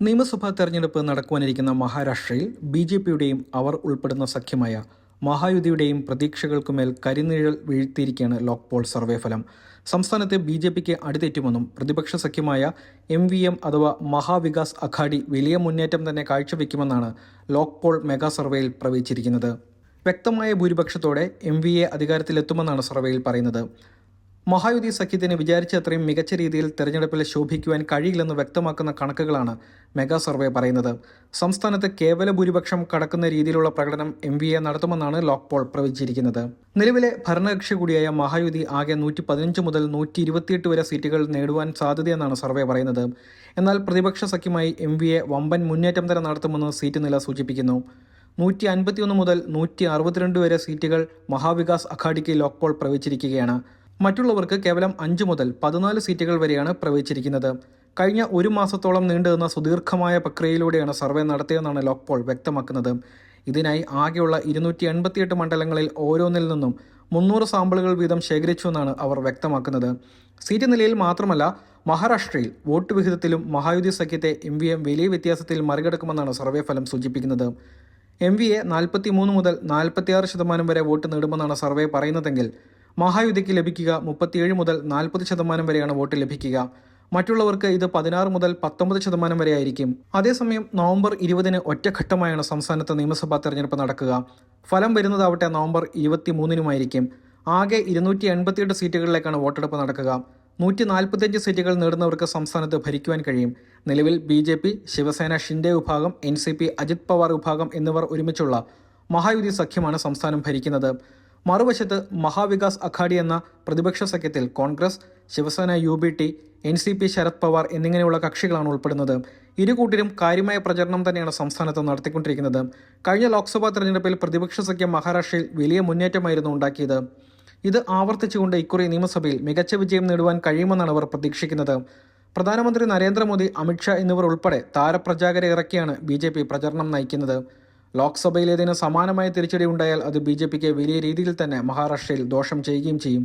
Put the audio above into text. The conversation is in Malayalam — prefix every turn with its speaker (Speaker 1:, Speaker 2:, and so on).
Speaker 1: നിയമസഭാ തെരഞ്ഞെടുപ്പ് നടക്കുവാനിരിക്കുന്ന മഹാരാഷ്ട്രയിൽ ബി ജെ പിയുടെയും അവർ ഉൾപ്പെടുന്ന സഖ്യമായ മഹായുതിയുടെയും പ്രതീക്ഷകൾക്കുമേൽ കരിനിഴൽ വീഴ്ത്തിയിരിക്കുകയാണ് ലോക്പോൾ സർവേ ഫലം. സംസ്ഥാനത്തെ ബി ജെ പിക്ക് അടിതെറ്റുമെന്നും പ്രതിപക്ഷ സഖ്യമായ എം വി എം അഥവാ മഹാവികാസ് അഘാഡി വലിയ മുന്നേറ്റം തന്നെ കാഴ്ചവെക്കുമെന്നാണ് ലോക്പോൾ മെഗാ സർവേയിൽ പ്രവചിച്ചിരിക്കുന്നത്. വ്യക്തമായ ഭൂരിപക്ഷത്തോടെ എം വി എ അധികാരത്തിലെത്തുമെന്നാണ് സർവേയിൽ പറയുന്നത്. മഹായുതി സഖ്യത്തിന് വിചാരിച്ച അത്രയും മികച്ച രീതിയിൽ തെരഞ്ഞെടുപ്പിൽ ശോഭിക്കുവാൻ കഴിയില്ലെന്ന് വ്യക്തമാക്കുന്ന കണക്കുകളാണ് മെഗാ സർവേ പറയുന്നത്. സംസ്ഥാനത്ത് കേവല ഭൂരിപക്ഷം കടക്കുന്ന രീതിയിലുള്ള പ്രകടനം എം വി എ നടത്തുമെന്നാണ് ലോക്പോൾ പ്രവചിച്ചിരിക്കുന്നത്. നിലവിലെ ഭരണകക്ഷി കൂടിയായ മഹായുതി ആകെ നൂറ്റി പതിനഞ്ച് മുതൽ നൂറ്റി ഇരുപത്തിയെട്ട് വരെ സീറ്റുകൾ നേടുവാൻ സാധ്യതയെന്നാണ് സർവേ പറയുന്നത്. എന്നാൽ പ്രതിപക്ഷ സഖ്യമായി എം വി എ വമ്പൻ മുന്നേറ്റം തന്നെ നടത്തുമെന്ന് സീറ്റ് നില സൂചിപ്പിക്കുന്നു. നൂറ്റി അൻപത്തിയൊന്ന് മുതൽ നൂറ്റി അറുപത്തിരണ്ട് വരെ സീറ്റുകൾ മഹാവികാസ് അഘാഡിക്ക് ലോക്പോൾ പ്രവചിച്ചിരിക്കുകയാണ്. മറ്റുള്ളവർക്ക് കേവലം അഞ്ച് മുതൽ പതിനാല് സീറ്റുകൾ വരെയാണ് പ്രവചിച്ചിരിക്കുന്നത് കഴിഞ്ഞ ഒരു മാസത്തോളം നീണ്ടുനിന്ന സുദീർഘമായ പ്രക്രിയയിലൂടെയാണ് സർവേ നടത്തിയതെന്നാണ് ലോക്പോൾ വ്യക്തമാക്കുന്നത്. ഇതിനായി ആകെയുള്ള ഇരുന്നൂറ്റി എൺപത്തിയെട്ട് മണ്ഡലങ്ങളിൽ ഓരോന്നിൽ നിന്നും മുന്നൂറ് സാമ്പിളുകൾ വീതം ശേഖരിച്ചുവെന്നാണ് അവർ വ്യക്തമാക്കുന്നത്. സീറ്റ് നിലയിൽ മാത്രമല്ല മഹാരാഷ്ട്രയിൽ വോട്ട് വിഹിതത്തിലും മഹായുതി സഖ്യത്തെ എം വി എം വലിയ വ്യത്യാസത്തിൽ മറികടക്കുമെന്നാണ് സർവേ ഫലം സൂചിപ്പിക്കുന്നത്. എം വി എ നാൽപ്പത്തി മൂന്ന് മുതൽ നാൽപ്പത്തിയാറ് ശതമാനം വരെ വോട്ട് നേടുമെന്നാണ് സർവേ പറയുന്നതെങ്കിൽ മഹായുതിക്ക് ലഭിക്കുക മുപ്പത്തിയേഴ് മുതൽ നാൽപ്പത് ശതമാനം വരെയാണ് വോട്ട് ലഭിക്കുക. മറ്റുള്ളവർക്ക് ഇത് പതിനാറ് മുതൽ പത്തൊമ്പത് ശതമാനം വരെ ആയിരിക്കും. അതേസമയം നവംബർ ഇരുപതിന് ഒറ്റഘട്ടമായാണ് സംസ്ഥാനത്ത് നിയമസഭാ തെരഞ്ഞെടുപ്പ് നടക്കുക. ഫലം വരുന്നതാവട്ടെ നവംബർ ഇരുപത്തി മൂന്നിനുമായിരിക്കും ആകെ ഇരുന്നൂറ്റി എൺപത്തിയെട്ട് സീറ്റുകളിലേക്കാണ് വോട്ടെടുപ്പ് നടക്കുക. നൂറ്റി നാൽപ്പത്തിയഞ്ച് സീറ്റുകൾ നേടുന്നവർക്ക് സംസ്ഥാനത്ത് ഭരിക്കുവാൻ കഴിയും. നിലവിൽ B J P Shiv Sena Shinde വിഭാഗം N C P Ajit Pawar വിഭാഗം എന്നിവർ ഒരുമിച്ചുള്ള മഹായുതി സഖ്യമാണ് സംസ്ഥാനം ഭരിക്കുന്നത്. മറുവശത്ത് മഹാവികാസ് അഖാഡി എന്ന പ്രതിപക്ഷ സഖ്യത്തിൽ Congress Shiv Sena U B T N C P Sharad Pawar എന്നിങ്ങനെയുള്ള കക്ഷികളാണ് ഉൾപ്പെടുന്നത്. ഇരു കൂട്ടരും കാര്യമായ പ്രചരണം തന്നെയാണ് സംസ്ഥാനത്ത് നടത്തിക്കൊണ്ടിരിക്കുന്നത്. കഴിഞ്ഞ ലോക്സഭാ തെരഞ്ഞെടുപ്പിൽ പ്രതിപക്ഷ സഖ്യം മഹാരാഷ്ട്രയിൽ വലിയ മുന്നേറ്റമായിരുന്നു ഉണ്ടാക്കിയത്. ഇത് ആവർത്തിച്ചുകൊണ്ട് ഇക്കുറി നിയമസഭയിൽ മികച്ച വിജയം നേടുവാൻ കഴിയുമെന്നാണ് അവർ പ്രതീക്ഷിക്കുന്നത്. പ്രധാനമന്ത്രി നരേന്ദ്രമോദി അമിത്ഷാ എന്നിവർ ഉൾപ്പെടെ താരപ്രചാരകരെ ഇറക്കിയാണ് ബി പ്രചരണം നയിക്കുന്നത്. ലോക്സഭയിലേതിന് സമാനമായ തിരിച്ചടി ഉണ്ടായാൽ അത് ബി ജെ പിക്ക് വലിയ രീതിയിൽ തന്നെ മഹാരാഷ്ട്രയിൽ ദോഷം ചെയ്യുകയും ചെയ്യും.